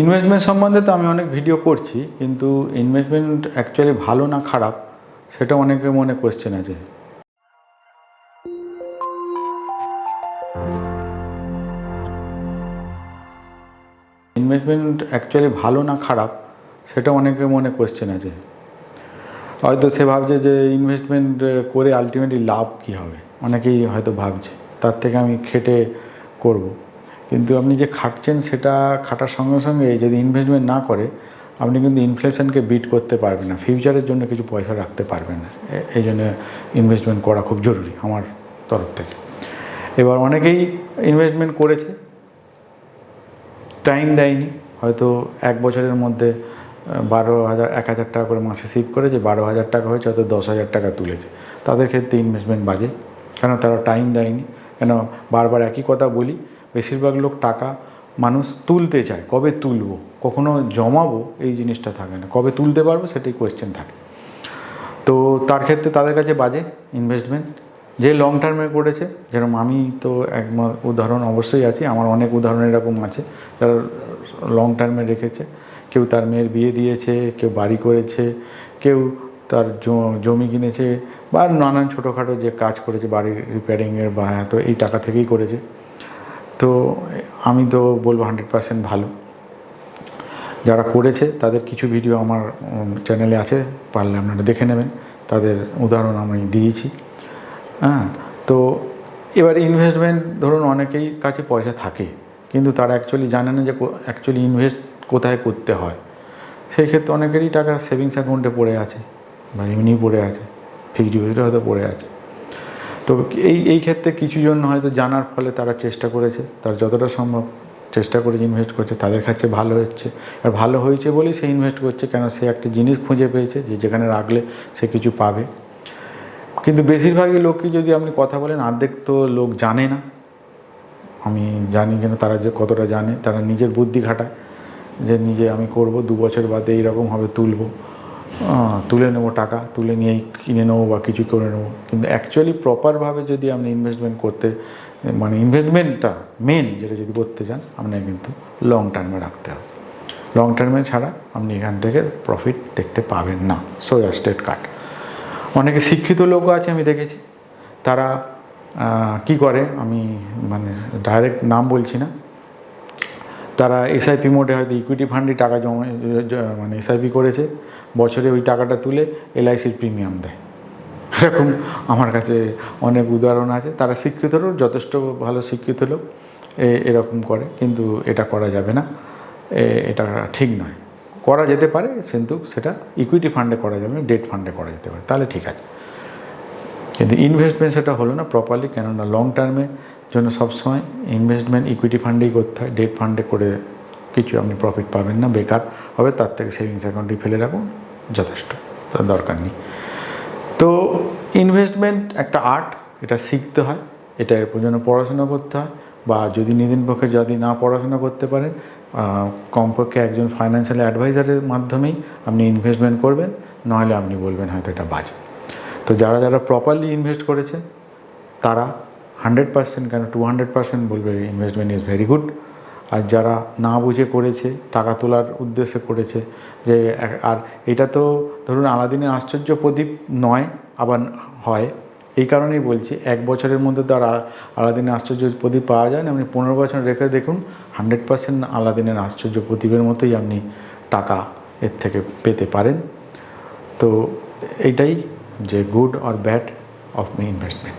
Investment সম্বন্ধে তো আমি অনেক ভিডিও করছি, কিন্তু ইনভেস্টমেন্ট অ্যাকচুয়ালি ভালো না খারাপ, সেটা অনেকের মনে কোশ্চেন আছে ইনভেস্টমেন্ট অ্যাকচুয়ালি ভালো না খারাপ, সেটা অনেকের মনে কোশ্চেন আছে হয়তো সে ভাবছে যে ইনভেস্টমেন্ট করে আলটিমেটলি লাভ কী হবে? অনেকেই হয়তো ভাবছে, তার থেকে আমি খেটে করব। কিন্তু আপনি যে খাটছেন সেটা খাটার সঙ্গে সঙ্গে যদি ইনভেস্টমেন্ট না করে, আপনি কিন্তু ইনফ্লেশনকে বিট করতে পারবেন না। ফিউচারের জন্য কিছু পয়সা রাখতে পারবেন না। এই জন্য ইনভেস্টমেন্ট করা খুব জরুরি আমার তরফ থেকে। এবার অনেকেই ইনভেস্টমেন্ট করেছে টাইম দেয়নি। হয়তো এক বছরের মধ্যে বারো হাজার, এক হাজার টাকা করে মাসে সেভ করেছে, বারো হাজার টাকা হয়েছে, হয়তো দশ হাজার টাকা তুলেছে। তাদের ক্ষেত্রে ইনভেস্টমেন্ট বাজে, কেন তারা টাইম দেয়নি? কেন বারবার একই কথা বলি বেশিরভাগ লোক টাকা মানুষ তুলতে চায়। কবে তুলবো? কখনো জমাবো? এই জিনিসটা থাকে না। কবে তুলতে পারব? সেটাই কোয়েশ্চেন থাকে। তো তার ক্ষেত্রে তাদের কাছে বাজে ইনভেস্টমেন্ট যে লং টার্মে করেছে, যেরকম আমি তো এক উদাহরণ অবশ্যই আছি। আমার অনেক উদাহরণ এরকম আছে। যারা লং টার্মে রেখেছে। কেউ তার মেয়ের বিয়ে দিয়েছে, কেউ বাড়ি করেছে, কেউ তার জমি কিনেছে, বা নানান ছোটোখাটো যে কাজ করেছে, বাড়ির রিপেয়ারিংয়ের বা এত এই টাকা থেকেই করেছে। তো আমি তো বলব হান্ড্রেড পার্সেন্ট ভালো। যারা করেছে, তাদের কিছু ভিডিও আমার চ্যানেলে আছে, পারলে আপনারা দেখে নেবেন। তাদের উদাহরণ আমি দিয়েছি। হ্যাঁ তো এবার ইনভেস্টমেন্ট ধরুন অনেকেই কাছে পয়সা থাকে, কিন্তু তারা অ্যাকচুয়ালি জানে না যে অ্যাকচুয়ালি ইনভেস্ট কোথায় করতে হয়। সেই ক্ষেত্রে অনেকেরই টাকা সেভিংস অ্যাকাউন্টে পড়ে আছে, বা এমনি পড়ে আছে ফিক্সড ডিপোজিটে হয়তো পড়ে আছে। তো এই এই ক্ষেত্রে কিছু জন হয়তো জানার ফলে তারা চেষ্টা করেছে তার যতটা সম্ভব চেষ্টা করেছে ইনভেস্ট করছে তাদের কাছে ভালো হচ্ছে। আর ভালো হয়েছে বলেই সে ইনভেস্ট করছে কেন সে একটা জিনিস খুঁজে পেয়েছে যে যেখানে রাখলে সে কিছু পাবে। কিন্তু বেশিরভাগই লোককে যদি আপনি কথা বলেন অর্ধেক তো লোক জানে না। আমি জানি কেন তারা যে কতটা জানে তারা নিজের বুদ্ধি খাটায় যে নিজে আমি করব দু বছর বাদে এইরকমভাবে তুলবো। আহ, তুলে নেব টাকা, তুলে নিয়েই কিনে নেব বা কিছু করে নেব। কিন্তু অ্যাকচুয়ালি প্রপারভাবে যদি আপনি ইনভেস্টমেন্ট করতে মানে ইনভেস্টমেন্টটা মেন যেটা যদি করতে চান, আপনাকে কিন্তু লং টার্মে রাখতে হবে। লং টার্মে ছাড়া আপনি এখান থেকে প্রফিট দেখতে পাবেন না সোয়া স্টেট কাট অনেকে শিক্ষিত লোকও আছে, আমি দেখেছি। তারা কি করে, আমি মানে ডাইরেক্ট নাম বলছি না তারা এসআইপি মোডে হয়তো ইকুইটি ফান্ডে টাকা জমা মানে এসআইপি করেছে, বছরে ওই টাকাটা তুলে এলআইসির প্রিমিয়াম দেয়। এরকম আমার কাছে অনেক উদাহরণ আছে। তারা শিক্ষিত লোক, যথেষ্ট ভালো শিক্ষিত লোক এরকম করে, কিন্তু এটা করা যাবে না। এটা ঠিক নয়। করা যেতে পারে, কিন্তু সেটা ইকুইটি ফান্ডে করা যাবে ডেট ফান্ডে করা যেতে পারে। তাহলে ঠিক আছে। কিন্তু ইনভেস্টমেন্ট সেটা হলো না প্রপারলি কেননা লং টার্মে জন্য সবসময় ইনভেস্টমেন্ট ইকুইটি ফান্ডেই করতে হয় ডেট ফান্ডে করে কিছু আপনি প্রফিট পাবেন না, বেকার হবে, তার থেকে সেভিংস অ্যাকাউন্টে ফেলে রাখুন, যথেষ্ট, তার দরকার নেই। তো ইনভেস্টমেন্ট একটা আর্ট এটা শিখতে হয়, এটা জন্য পড়াশোনা করতে হয়, বা যদি নিদিন পক্ষে যদি না পড়াশোনা করতে পারেন কমপক্ষে একজন ফাইন্যান্সিয়াল অ্যাডভাইজারের মাধ্যমেই আপনি ইনভেস্টমেন্ট করবেন নাহলে আপনি বলবেন হয়তো এটা বাজে। তো যারা যারা প্রপারলি ইনভেস্ট করেছে তারা হান্ড্রেড পার্সেন্ট কেন টু হান্ড্রেড পার্সেন্ট বলবে ইনভেস্টমেন্ট ইজ ভেরি গুড আর যারা না বুঝে করেছে, টাকা তোলার উদ্দেশ্যে করেছে, যে আর এটা তো ধরুন আলাদিনের আশ্চর্য প্রদীপ নয়, আবার হয়। এই কারণেই বলছি, এক বছরের মধ্যে তো আর আলাদিনের আশ্চর্য প্রদীপ পাওয়া যায় না। আপনি পনেরো বছর রেখে দেখুন, হান্ড্রেড পার্সেন্ট আলাদিনের আশ্চর্য প্রদীপের মতোই আপনি টাকা এর থেকে পেতে পারেন। তো এইটাই যে good or bad of investment